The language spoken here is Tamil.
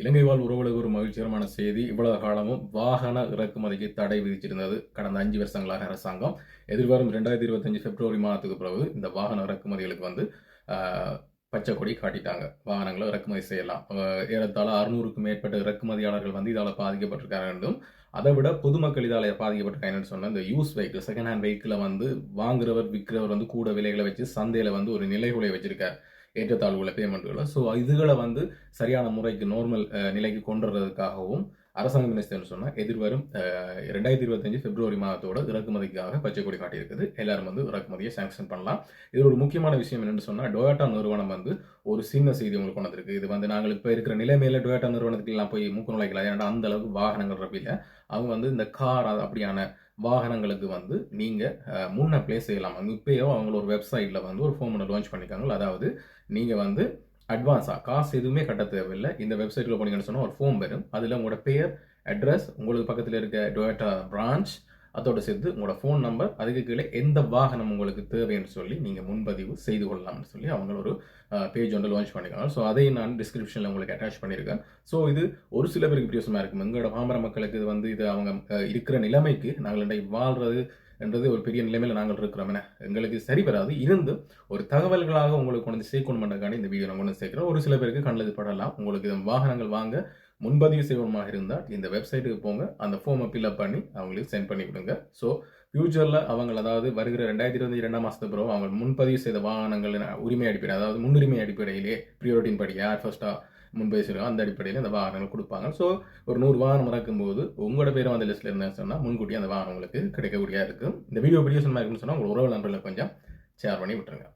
இலங்கை வாழ் உறவுகளுக்கு ஒரு மகிழ்ச்சிகரமான செய்தி. இவ்வளவு காலமும் வாகன இறக்குமதிக்கு தடை விதிச்சிருந்தது கடந்த அஞ்சு வருஷங்களாக அரசாங்கம் எதிர்வரும் ரெண்டாயிரத்தி இருபத்தஞ்சு பிப்ரவரி மாதத்துக்கு பிறகு இந்த வாகன இறக்குமதிகளுக்கு வந்து பச்சை கொடி காட்டிட்டாங்க. வாகனங்களை இறக்குமதி செய்யலாம். ஏறத்தாழ அறுநூறுக்கும் மேற்பட்ட இறக்குமதியாளர்கள் வந்து இதால் பாதிக்கப்பட்டிருக்காங்க என்றும் அதை விட பொதுமக்கள் இதால் பாதிக்கப்பட்டிருக்காங்கன்னு சொன்ன இந்த யூஸ் வெஹிக்கிள் செகண்ட் ஹேண்ட் வெஹிக்கிளை வந்து வாங்குறவர் விற்கிறவர் வந்து கூட விலைகளை வச்சு சந்தையில் வந்து ஒரு நிலைகுலையை வச்சிருக்காரு. ஏற்றத்தாழ்வுகளை பேமெண்ட்டுகளை ஸோ இதுகளை வந்து சரியான முறைக்கு நார்மல் uh, நிலைக்கு கொண்டு வர்றதுக்காகவும் அரசாங்கம் என்ன செய்யணும்னு சொன்னால் எதிர்வரும் ரெண்டாயிரத்தி இருபத்தஞ்சு பிப்ரவரி மாதத்தோட இறக்குமதிக்காக பச்சை கொடி காட்டியிருக்குது. எல்லாரும் வந்து இறக்குமதியை சாங்ஷன் பண்ணலாம். இது ஒரு முக்கியமான விஷயம் என்னன்னு சொன்னால் டொயோட்டா நிறுவனம் வந்து ஒரு சின்ன செய்தி உங்களுக்கு கொண்டு வந்திருக்கு. இது வந்து நாங்கள் இப்போ இருக்கிற நிலைமையில டொயோட்டா நிறுவனத்துக்கு எல்லாம் போய் மூக்கு நுழைக்கலாம் ஏன்னா அந்த அளவுக்கு வாகனங்கள் ரப்பில அவங்க வந்து இந்த கார் அப்படியான வாகனங்களுக்கு வந்து நீங்கள் முன்ன ப்ளே செய்யலாம். இப்பயோ இப்போயோ அவங்கள ஒரு வெப்சைட்டில் வந்து ஒரு ஃபோம் ஒன்று லான்ச் பண்ணியிருக்காங்க. அதாவது நீங்கள் வந்து அட்வான்ஸாக காசு எதுவுமே கட்ட தேவையில்லை. இந்த வெப்சைட்டில் போனீங்கன்னு சொன்னால் ஒரு ஃபோன் வரும். அதில் உங்களோட பேர் அட்ரஸ் உங்களுக்கு பக்கத்தில் இருக்க டொயோட்டா பிரான்ச் அதோட சேர்த்து உங்களோட ஃபோன் நம்பர் அதுக்கு கீழே எந்த வாகனம் உங்களுக்கு தேவைன்னு சொல்லி நீங்கள் முன்பதிவு செய்து கொள்ளலாம்னு சொல்லி அவங்க ஒரு பேஜ் வந்து லான்ச் பண்ணிக்கலாம் ஸோ அதையும் நான் டிஸ்கிரிப்ஷனில் உங்களுக்கு அட்டாச் பண்ணியிருக்கேன் ஸோ இது ஒரு சில பேருக்கு பிரியோசமாக இருக்கும். எங்களோட பாமர மக்களுக்கு இது வந்து இது அவங்க இருக்கிற நிலைமைக்கு நாங்கள் இன்றைக்கு வாழ்றது என்றது ஒரு பெரிய நிலைமையில் நாங்கள் இருக்கிறோம் என எங்களுக்கு சரி வராது. இருந்து ஒரு தகவல்களாக உங்களுக்கு கொண்டு சேர்க்கணுமென்றக்காண்டி சேர்க்கணும் பண்ணுறதுக்கான இந்த வீடியோ நான் கொண்டு வந்து சேர்க்கிறோம் ஒரு சில பேருக்கு கண்ணில் படலாம். உங்களுக்கு இந்த வாகனங்கள் வாங்க முன்பதிவு செய்வமாக இருந்தால் இந்த வெப்சைட்டுக்கு போங்க. அந்த ஃபார்மை ஃபில்அப் பண்ணி அவங்களுக்கு சென்ட் பண்ணி கொடுங்க ஸோ ஃபியூச்சரில் அவங்க அதாவது வருகிற ரெண்டாயிரத்தி இருபத்தி ரெண்டாம் மாதத்துக்கு பிறகு அவங்க முன்பதிவு செய்த வாகனங்கள் உரிமை அடிப்படை அதாவது முன்னுரிமை அடிப்படையிலே ப்ரியோரிட்டின் படி யார் ஃபர்ஸ்ட்டாக முன்பதிவு செய்யலாம் அந்த அடிப்படையில் அந்த வாகனங்கள் கொடுப்பாங்க. ஸோ ஒரு நூறு வாகனம் இறக்கும்போது உங்களோட பேரும் அந்த லிஸ்ட்டில் இருந்தால் சொன்னால் முன்கூட்டி அந்த வாகனம் உங்களுக்கு கிடைக்கக்கூடியதாக இருக்கும். இந்த வீடியோ வீடியோ சொன்னா இருக்குன்னு சொன்னால் உங்கள் உறவு நண்பர்களை கொஞ்சம் ஷேர் பண்ணி விட்டுருங்க.